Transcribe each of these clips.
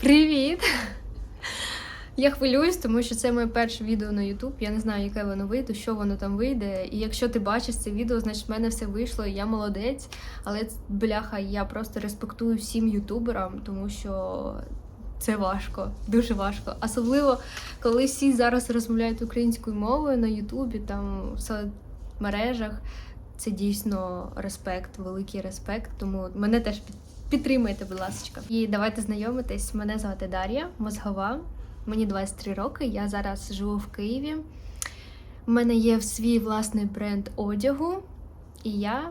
Привіт! Я хвилююсь, тому що це моє перше відео на YouTube. Я не знаю, яке воно вийде, що воно там вийде. І якщо ти бачиш це відео, значить в мене все вийшло, і я молодець. Але бляха, я просто респектую всім ютуберам, тому що це важко, дуже важко. Особливо, коли всі зараз розмовляють українською мовою на Ютубі, там в соцмережах. Це дійсно респект, великий респект. Тому мене теж під- підтримайте, будь ласка. І давайте знайомитись. Мене звати Дар'я Мозгова. Мені 23 роки. Я зараз живу в Києві. У мене є свій власний бренд одягу, і я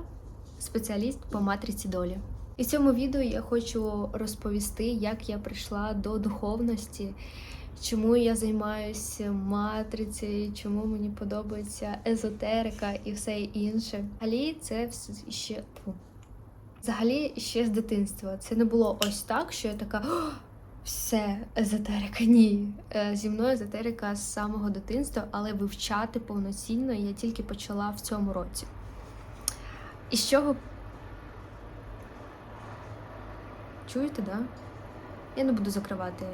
спеціаліст по матриці долі. І в цьому відео я хочу розповісти, як я прийшла до духовності, чому я займаюся матрицею, чому мені подобається езотерика і все інше. Взагалі, це вс- ще. Взагалі ще з дитинства. Це не було ось так, що я така. Все, езотерика, ні. Е, Зі мною езотерика з самого дитинства, але вивчати повноцінно я тільки почала в цьому році. І з чого. Чуєте, да? Я не буду закривати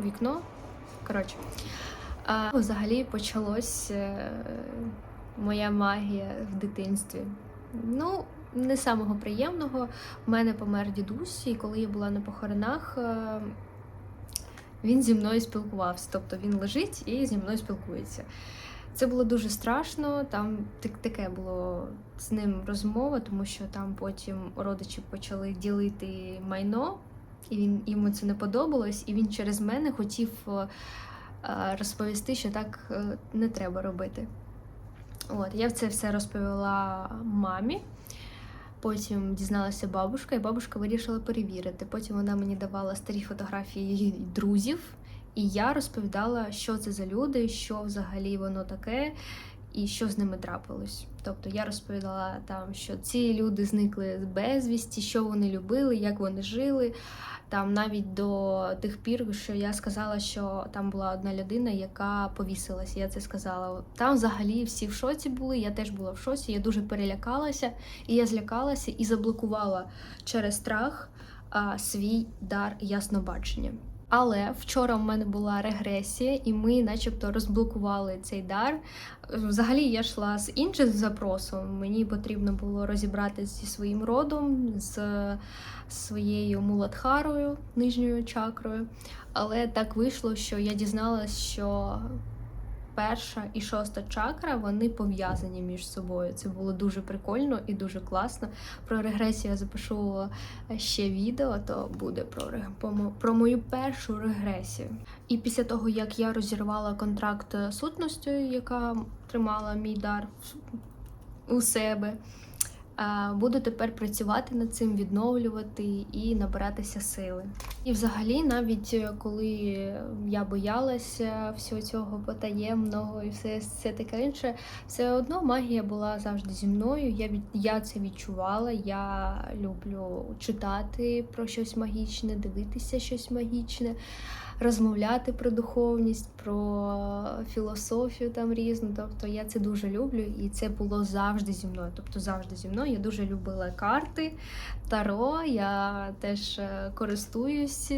вікно. Коротше. А взагалі почалось е, моя магія в дитинстві. Ну, не самого приємного. У мене помер дідусь, і коли я була на похоронах, е, він зі мною спілкувався. Тобто він лежить і зі мною спілкується. Це було дуже страшно. Там таке було з ним розмова, тому що там потім родичі почали ділити майно, і він йому це не подобалось, і він через мене хотів е, е, розповісти, що так не треба робити. От, я це все розповіла мамі. Потім дізналася бабушка, і бабушка вирішила перевірити. Потім вона мені давала старі фотографії її друзів, і я розповідала, що це за люди, що взагалі воно таке, і що з ними трапилось. Тобто я розповідала там, що ці люди зникли безвісті, що вони любили, як вони жили. Там навіть до тих пір, що я сказала, що там була одна людина, яка повісилася. Я це сказала. Там взагалі всі в шоці були. Я теж була в шоці. Я дуже перелякалася, і я злякалася і заблокувала через страх а, свій дар яснобачення. Але вчора в мене була регресія, і ми, начебто, розблокували цей дар. Взагалі, я йшла з іншим запросом. Мені потрібно було розібратися зі своїм родом, з своєю муладхарою, нижньою чакрою. Але так вийшло, що я дізналась, що перша і шоста чакра вони пов'язані між собою. Це було дуже прикольно і дуже класно. Про регресію я запишу ще відео, то буде про, про мою першу регресію. І після того, як я розірвала контракт з сутністю, яка тримала мій дар у себе. Буду тепер працювати над цим, відновлювати і набиратися сили. І взагалі, навіть е, коли я боялася всього цього потаємного і все, все таке інше, все одно магія була завжди зі мною. Я від я це відчувала. Я люблю читати про щось магічне, дивитися щось магічне, розмовляти про духовність, про філософію там різну. Тобто я це дуже люблю, і це було завжди зі мною. Тобто завжди зі мною. Я дуже любила карти, таро. Я теж е, користуюсь.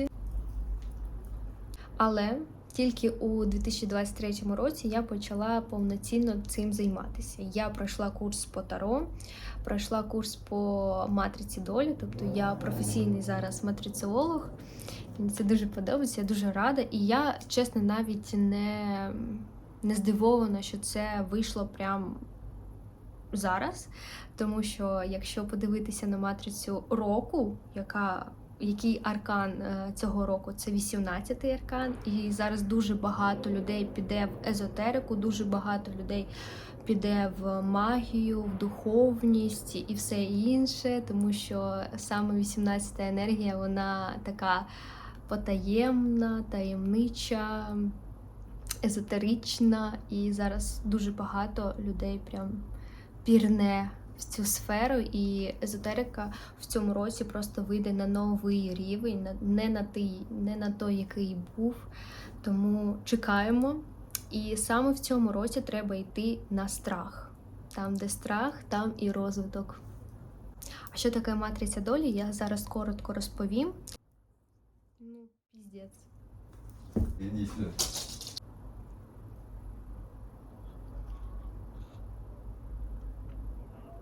Але тільки у 2023 році я почала повноцінно цим займатися. Я пройшла курс по таро, пройшла курс по матриці долі, тобто я професійний зараз матриціолог. Мені це дуже подобається, я дуже рада. І я, чесно, навіть не, не здивована, що це вийшло прямо зараз. Тому що якщо подивитися на матрицю року, яка який аркан е, цього року це 18-й аркан, і зараз дуже багато людей піде в езотерику, дуже багато людей піде в магію, в духовність і все інше, тому що саме 18-та енергія, вона така потаємна, таємнича, езотерична, і зараз дуже багато людей прям пірне в цю сферу, і езотерика в цьому році просто вийде на новий рівень, не на той, не на той, який був. Тому чекаємо. І саме в цьому році треба йти на страх. Там, де страх, там і розвиток. А що таке матриця долі, я зараз коротко розповім. Піздець. Иди сюда.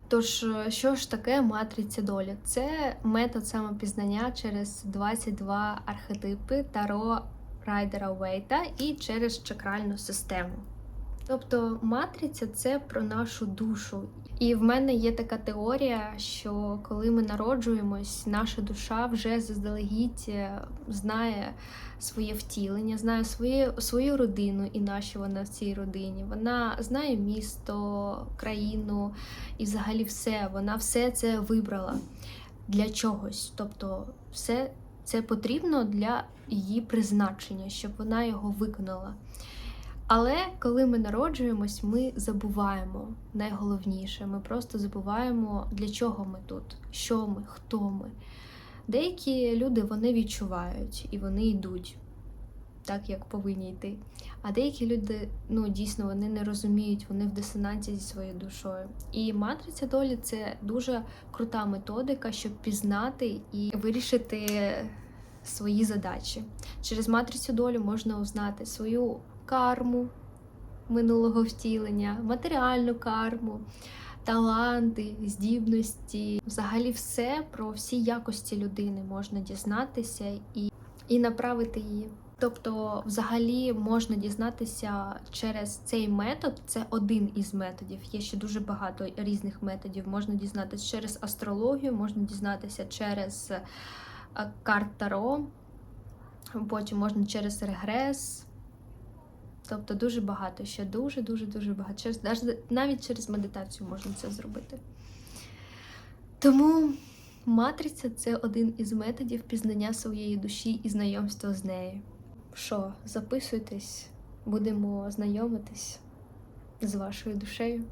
Тож, що ж таке матриця долі? Це метод самопізнання через 22 архетипи Таро Райдера Уейта і через чакральну систему. Тобто матриця це про нашу душу. І в мене є така теорія, що коли ми народжуємось, наша душа вже заздалегідь е, знає своє втілення, знає своє, свою родину і нащо вона в цій родині. Вона знає місто, країну і взагалі все. Вона все це вибрала для чогось. Тобто, все це потрібно для її призначення, щоб вона його виконала. Але коли ми народжуємось, ми забуваємо найголовніше. Ми просто забуваємо, для чого ми тут, що ми, хто ми. Деякі люди вони відчувають і вони йдуть так, як повинні йти. А деякі люди, ну дійсно, вони не розуміють, вони в дисонансі зі своєю душою. І матриця долі це дуже крута методика, щоб пізнати і вирішити свої задачі. Через матрицю долі можна узнати свою карму минулого втілення, матеріальну карму, таланти, здібності, взагалі все про всі якості людини можна дізнатися і, і направити її. Тобто, взагалі можна дізнатися через цей метод. Це один із методів. Є ще дуже багато різних методів. Можна дізнатися через астрологію, можна дізнатися через е, карт Таро, потім можна через регрес. Тобто дуже багато ще дуже, дуже, багато. Через, навіть через медитацію можна це зробити. Тому матриця це один із методів пізнання своєї душі і знайомства з нею. Що, записуйтесь, будемо знайомитись з вашою душею.